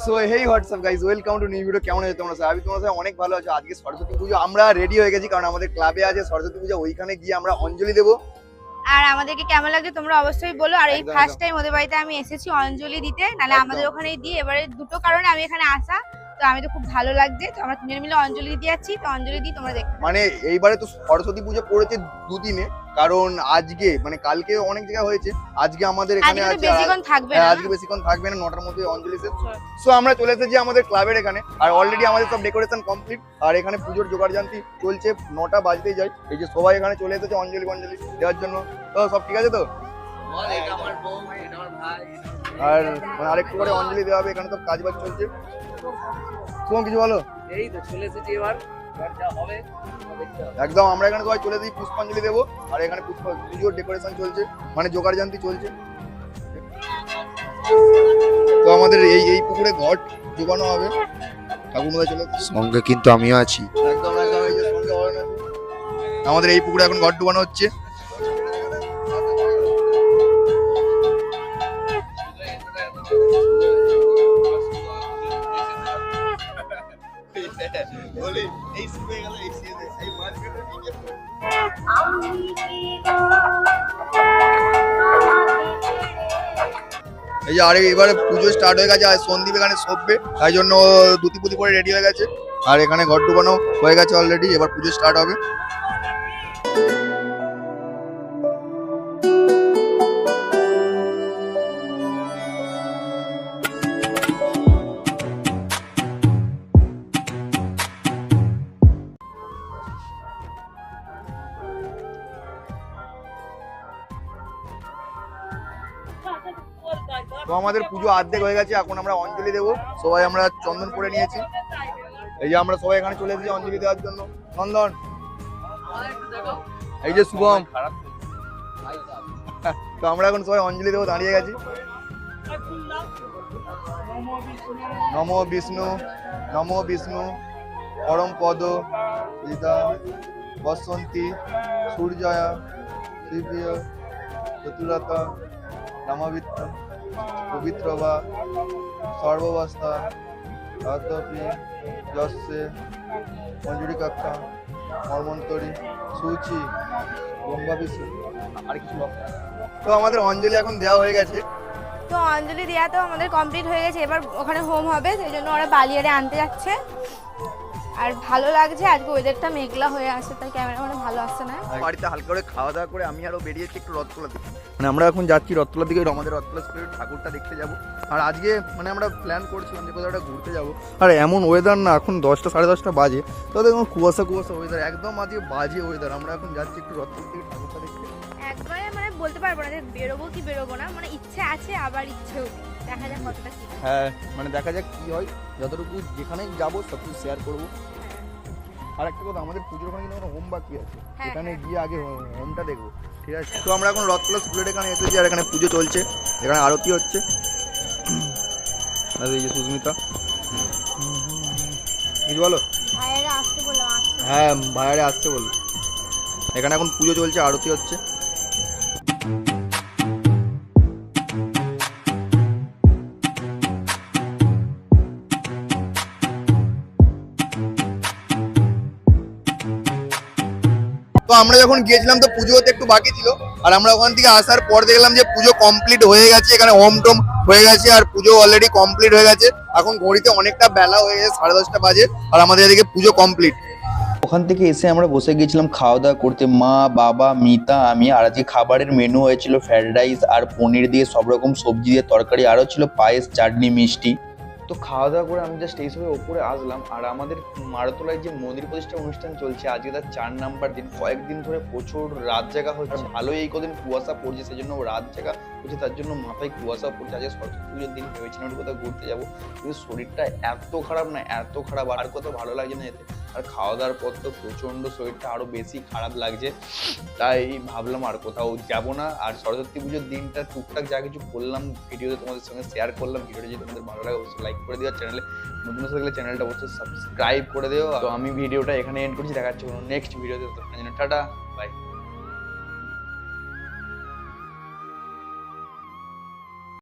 So hey WhatsApp guys welcome to new video কেমন আছে তোমরা? সবাই আমি তোমার সাথে অনেক ভালো আছো। আজকে সরস্বতী পুজো আমরা রেডি হয়ে গেছি কারণ আমাদের ক্লাবে আছে সরস্বতী পুজো। ওইখানে গিয়ে আমরা অঞ্জলি দেবো। আর আমাদেরকে কেমন লাগছে তোমরা অবশ্যই বলো। আর এই ফার্স্ট টাইম ওদের বাড়িতে আমি এসেছি অঞ্জলি দিতে। নাহলে আমাদের ওখানেই দিই। এবারে দুটো কারণে আমি এখানে আসা। তো আমি তো খুব ভালো লাগছে। তো আমরা তিনজন মিলে অঞ্জলি দিতে যাচ্ছি। তো অঞ্জলি দিই তোমরা দেখো মানে এইবারে তো সরস্বতী পুজো পড়েছে দুদিনে। কারণ আজকে মানে কালকে অনেক জায়গায় হয়েছে আজকে আমাদের এখানে আজকে আছে বেশিক্ষণ থাকবে হ্যাঁ, না। আজকে বেশিক্ষণ থাকবে না নটার মধ্যে অঞ্জলি শেষ। সো আমরা চলে এসেছি আমাদের ক্লাবের এখানে আর অলরেডি আমাদের সব ডেকোরেশন কমপ্লিট আর এখানে পুজোর জোগাড় জানতি চলছে নটা বাজতেই যায়। এই যে সবাই এখানে চলে এসেছে অঞ্জলি অঞ্জলি দেওয়ার জন্য। তো সব ঠিক আছে তো? আর মানে আরেকটু করে অঞ্জলি দেওয়া হবে এখানে তো কাজ বাজ চলছে। তোমার কিছু বলো। এই তো চলে এসেছি এবার। একদম আমরা এখানে সবাই চলে দিই পুষ্পাঞ্জলি দেবো আর এখানে পুষ্প পুজোর ডেকোরেশন চলছে মানে জোগাড় জানতি চলছে। তো আমাদের এই এই পুকুরে ঘট ডুবানো হবে চলে সঙ্গে কিন্তু আমিও আছি। একদম একদম এই যে সঙ্গে আমাদের এই পুকুরে এখন ঘট ডুবানো হচ্ছে। এই যে আরে এবারে পুজো স্টার্ট হয়ে গেছে, আর সন্দীপ এখানে সববে তাই জন্য দুটি পুতি পরে রেডি হয়ে গেছে। আর এখানে ঘর ডুবানো হয়ে গেছে অলরেডি এবার পুজো স্টার্ট হবে। তো আমাদের পুজো অর্ধেক হয়ে গেছে, এখন আমরা অঞ্জলি দেবো, সবাই আমরা চন্দন করে নিয়েছি। এই যে আমরা সবাই এখানে চলে এসেছি অঞ্জলি দেওয়ার জন্য। চন্দন। এই যে শুভম। তো আমরা এখন সবাই অঞ্জলি দেবো, দাঁড়িয়ে গেছি। নম বিষ্ণু নম বিষ্ণু, পরম পদ বসন্তী, সূর্যয়া শিবীয় চতুরতা, নামাবিত্ত। পবিত্র বা সর্বাবস্থা তথাপি যস্যে মঞ্জুরি কাক্ষা মর্মন্তরী সুচি গঙ্গা বিশ্ব আর কিছু তো আমাদের অঞ্জলি এখন দেওয়া হয়ে গেছে। তো অঞ্জলি দেওয়া তো আমাদের কমপ্লিট হয়ে গেছে। এবার ওখানে হোম হবে সেই জন্য ওরা বালিয়ারে আনতে যাচ্ছে। আর ভালো লাগছে আজকে ওয়েদারটা মেঘলা হয়ে আসছে তাই ক্যামেরা মানে ভালো আসছে না। বাড়িতে হালকা করে খাওয়া দাওয়া করে আমি আরও বেরিয়েছি একটু রথতলা দিকে মানে আমরা এখন যাচ্ছি রথতলার দিকে আমাদের রথতলা স্কুলের ঠাকুরটা দেখতে যাব। আর আজকে মানে আমরা প্ল্যান করছিলাম যে কোথাও একটা ঘুরতে যাব। আর এমন ওয়েদার না এখন দশটা সাড়ে দশটা বাজে। তো দেখুন কুয়াশা কুয়াশা ওয়েদার একদম আজকে বাজে ওয়েদার আমরা এখন যাচ্ছি একটু রথতলা দিকে ঠাকুরটা দেখতে। একবারে মানে বলতে পারব না যে বেরোবো কি বেরোবো না মানে ইচ্ছে আছে আবার ইচ্ছেও দেখা যাক কতটা কি হ্যাঁ। মানে দেখা যাক কি হয়। যতটুকু যেখানেই যাব সব কিছু শেয়ার করব। আর একটা কথা আমাদের পুজোর ওখানে কিন্তু হোম বাকি আছে। হ্যাঁ, এখানে হ্যাঁ। গিয়ে আগে হোমটা দেখব ঠিক আছে? তো আমরা এখন রথতলা স্কুলের এখানে এসেছি আর এখানে পুজো চলছে এখানে আরতি হচ্ছে। আর এই যে সুস্মিতা। কিছু বলো? হ্যাঁ ভাইয়ারে আসছে বলো। এখানে এখন পুজো চলছে আরতি হচ্ছে। তো আমরা যখন গিয়েছিলাম তো পুজো হতে একটু বাকি ছিল। আর আমরা ওখান থেকে আসার পর দেখলাম যে পুজো কমপ্লিট হয়ে গেছে, এখানে হোম টোম হয়ে গেছে আর পুজো অলরেডি কমপ্লিট হয়ে গেছে। এখন ঘড়িতে অনেকটা বেলা হয়ে গেছে, সাড়ে দশটা বাজে আর আমাদের এদিকে পুজো কমপ্লিট ওখান থেকে এসে আমরা বসে গিয়েছিলাম খাওয়া দাওয়া করতে। মা, বাবা, মিতা, আমি আর আজকে খাবারের মেনু হয়েছিল ফ্রাইড রাইস আর পনির দিয়ে সব রকম সবজি দিয়ে তরকারি। আরও ছিল পায়েস, চাটনি, মিষ্টি। তো খাওয়া দাওয়া করে আমি জাস্ট এইসবে ওপরে আসলাম। আর আমাদের মারতলায় যে মন্দির প্রতিষ্ঠা অনুষ্ঠান চলছে আজকে তার চার নাম্বার দিন। কয়েকদিন ধরে প্রচুর রাত জাগা হচ্ছে। ভালোই এই কদিন কুয়াশা পড়ছে সেই জন্য রাত জাগা হচ্ছে তার জন্য মাথায় কুয়াশা পড়ছে। আজকে সরস্বতী পুজোর দিন ভেবেছিলাম কোথাও ঘুরতে যাব। কিন্তু শরীরটা এত খারাপ না এত খারাপ। আর কোথাও ভালো লাগছে না যেতে। আর খাওয়া দাওয়ার পর তো প্রচণ্ড শরীরটা আরও বেশি খারাপ লাগছে। তাই ভাবলাম আর কোথাও যাব না। আর সরস্বতী পুজোর দিনটা টুকটাক যা কিছু করলাম ভিডিওতে তোমাদের সঙ্গে শেয়ার করলাম। ভিডিওটা যদি তোমাদের ভালো লাগে, অবশ্যই লাইক করে দিও। চ্যানেলে নতুন থাকলে চ্যানেলটা অবশ্যই সাবস্ক্রাইব করে দিও। তো আমি ভিডিওটা এখানে এন্ড করছি। দেখা যাচ্ছে কোনো নেক্সট ভিডিওতে টাটা।